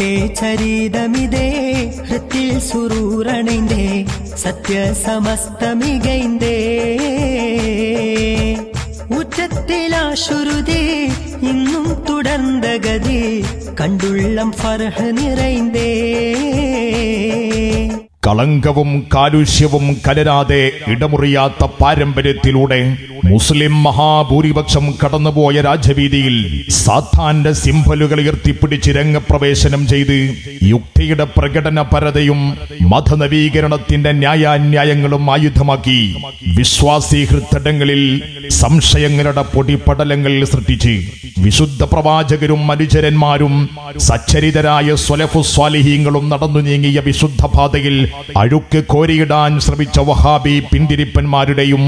ചരിതമിതേ ഹൃത്തിൽ സുറൂറണിന്തേ സത്യസമസ്തമികൈന്തേ ഉച്ചത്തിലാശുരുതേ ഇന്നും തുടർന്ന ഗതി കണ്ടുള്ളം ഫർഹ നിറൈന്തേ. കളങ്കവും കാലുഷ്യവും കലരാതെ ഇടമുറിയാത്ത പാരമ്പര്യത്തിലൂടെ മുസ്ലിം മഹാഭൂരിപക്ഷം കടന്നുപോയ രാജവീതിയിൽ സാത്താന്റെ സിംബലുകൾ ഉയർത്തിപ്പിടിച്ച് രംഗപ്രവേശനം ചെയ്ത് യുക്തിയുടെ പ്രകടന പരതയും മതനവീകരണത്തിന്റെ ന്യായാന്യായങ്ങളും ആയുധമാക്കി വിശ്വാസി ഹൃത്തടങ്ങളിൽ സംശയങ്ങളുടെ പൊടിപടലങ്ങൾ സൃഷ്ടിച്ച് വിശുദ്ധ പ്രവാചകരും അനുചരന്മാരും സച്ചരിതരായ സ്വലഫു സ്വാലിഹീങ്ങളും നടന്നു നീങ്ങിയ വിശുദ്ധ പാതയിൽ അഴുക്ക് കോരിയിടാൻ ശ്രമിച്ച വഹാബി പിന്തിരിപ്പന്മാരുടെയും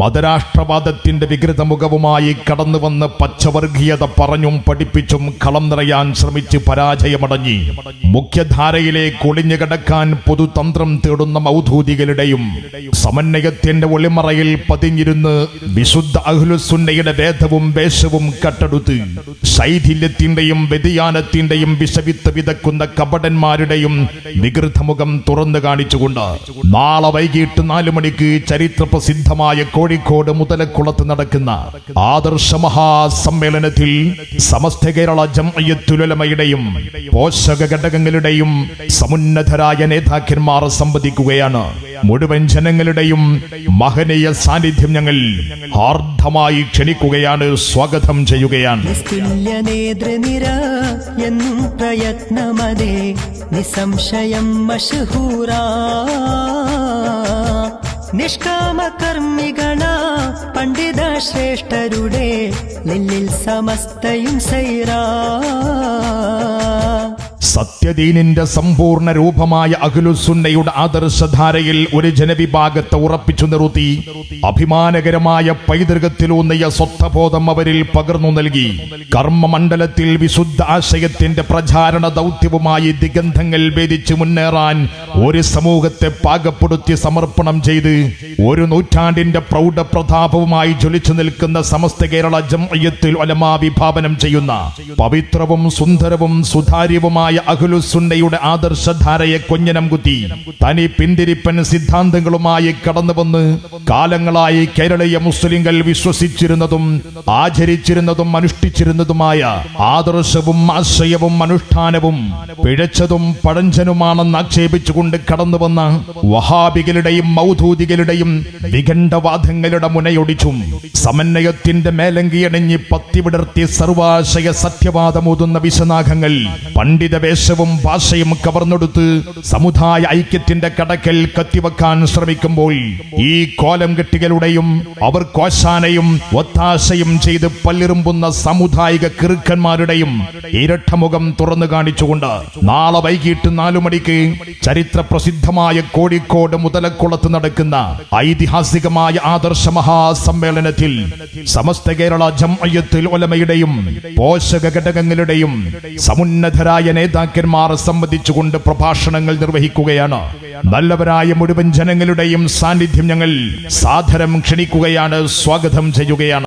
മതരാഷ്ട്രവാദത്തിന്റെ വികൃത മുഖവുമായി കടന്നു വന്ന് പച്ചവർഗീയത പറഞ്ഞും പഠിപ്പിച്ചും കളം നിറയാൻ ശ്രമിച്ച് പരാജയമടഞ്ഞി. മുഖ്യധാരയിലെ ഒളിഞ്ഞു കിടക്കാൻ പൊതുതന്ത്രം തേടുന്ന മൗധൂതികളുടെയും സമന്വയത്തിന്റെ ഒളിമറയിൽ പതിഞ്ഞിരുന്ന് വിശുദ്ധ അഹ്ലുസുന്നയുടെ വേദവും വേഷവും കട്ടെടുത്ത് ശൈഥില്യത്തിന്റെയും വ്യതിയാനത്തിന്റെയും വിഷവിത്ത് വിതക്കുന്ന കപടന്മാരുടെയും വികൃതമുഖം തുറന്നു കാണിച്ചുകൊണ്ട് നാളെ വൈകിട്ട് നാലു മണിക്ക് ചരിത്ര പ്രസിദ്ധമായ കോഴിക്കോട് മുതലക്കുളത്ത് നടക്കുന്ന ആദർശ മഹാസമ്മേളനത്തിൽ സമസ്ത കേരള ജംഅയ്യത്തുലമയുടെയും പോഷക ഘടകങ്ങളുടെയും സമുന്നതരായ നേതാക്കന്മാർ സംവദിക്കുകയാണ്. മുഴുവൻ ജനങ്ങളുടെയും മഹനീയ സാന്നിധ്യം ഞങ്ങൾ ഹാർദമായി ക്ഷണിക്കുകയാണ് സ്വാഗതം ചെയ്യുകയാണ്. എന്നും പ്രയത്നമതേ നിസംശയം മഷഹൂറ നിഷ്കാമ കർമ്മികണ പണ്ഡിത ശ്രേഷ്ഠരുടെ ലില്ലിൽ സമസ്തയും സൈറാ. സത്യദീനിന്റെ സമ്പൂർണ രൂപമായ അഖിലുസുന്നയുടെ ആദർശധാരയിൽ ഒരു ജനവിഭാഗത്തെ ഉറപ്പിച്ചു നിർത്തി. അഭിമാനകരമായ പൈതൃകത്തിലൂന്നിയ സ്വത്വബോധം അവരിൽ പകർന്നു നൽകി. കർമ്മമണ്ഡലത്തിൽ വിശുദ്ധ ആശയത്തിന്റെ പ്രചാരണ ദൗത്യവുമായി ദിഗന്ധങ്ങൾ ഭേദിച്ചു മുന്നേറാൻ ഒരു സമൂഹത്തെ പാകപ്പെടുത്തി സമർപ്പണം ചെയ്ത് ഒരു നൂറ്റാണ്ടിന്റെ പ്രൗഢ പ്രതാപവുമായി ജ്വലിച്ചു നിൽക്കുന്ന സമസ്ത കേരള ജംഅയ്യത്തിൽ ഉലമാ വിഭാവനം ചെയ്യുന്ന പവിത്രവും സുന്ദരവും സുതാര്യവുമായ അഖിലുസുന്നയുടെ ആദർശധാരയെ കൊഞ്ഞനം കുത്തി തനി പിന്തിരിപ്പൻ സിദ്ധാന്തങ്ങളുമായി കടന്നു വന്ന് കാലങ്ങളായി കേരളീയ മുസ്ലിങ്ങൾ വിശ്വസിച്ചിരുന്നതും ആചരിച്ചിരുന്നതും അനുഷ്ഠിച്ചിരുന്നതുമായ ആദർശവും ആശയവും അനുഷ്ഠാനവും പിഴച്ചതും പഴഞ്ചനുമാണെന്ന് ആക്ഷേപിച്ചുകൊണ്ട് കടന്നു വന്ന വഹാബികളുടെയും മൗധൂതികളുടെയും വിഖണ്ഡവാദങ്ങളുടെ മുനയൊടിച്ചും സമന്വയത്തിന്റെ മേലങ്കിയണിഞ്ഞ് പത്തിവിടർത്തി സർവാശയ സത്യവാദമൂതുന്ന വിശനാഘങ്ങൾ പണ്ഡിത വേഷവും ഭാഷയും കവർന്നെടുത്ത് സമുദായ ഐക്യത്തിന്റെ കടക്കൽ കത്തിവെക്കാൻ ശ്രമിക്കുമ്പോൾ ഈ കോലം കെട്ടികളുടെയും അവർ കോശാനയും ഒത്താശയും ചെയ്ത് പല്ലിറുമ്പുന്ന സാമുദായിക കിറുക്കന്മാരുടെയും ഇരട്ടമുഖം തുറന്നു കാണിച്ചുകൊണ്ട് നാളെ വൈകിട്ട് നാലു മണിക്ക് ചരിത്ര പ്രസിദ്ധമായ കോഴിക്കോട് മുതലക്കുളത്ത് നടക്കുന്ന ഐതിഹാസികമായ ആദർശ മഹാസമ്മേളനത്തിൽ സമസ്ത കേരള ജംഅയ്യത്തുൽ ഒലമയുടെയും പോഷക ഘടകങ്ങളുടെയും സമുന്നതരായ നേതാക്കന്മാർ സംബന്ധിച്ചുകൊണ്ട് പ്രഭാഷണങ്ങൾ നിർവഹിക്കുകയാണ്. നല്ലവരായ മുഴുവൻ ജനങ്ങളുടെയും സാന്നിധ്യം ഞങ്ങൾ സാദരം ക്ഷണിക്കുകയാണ് സ്വാഗതം ചെയ്യുകയാണ്.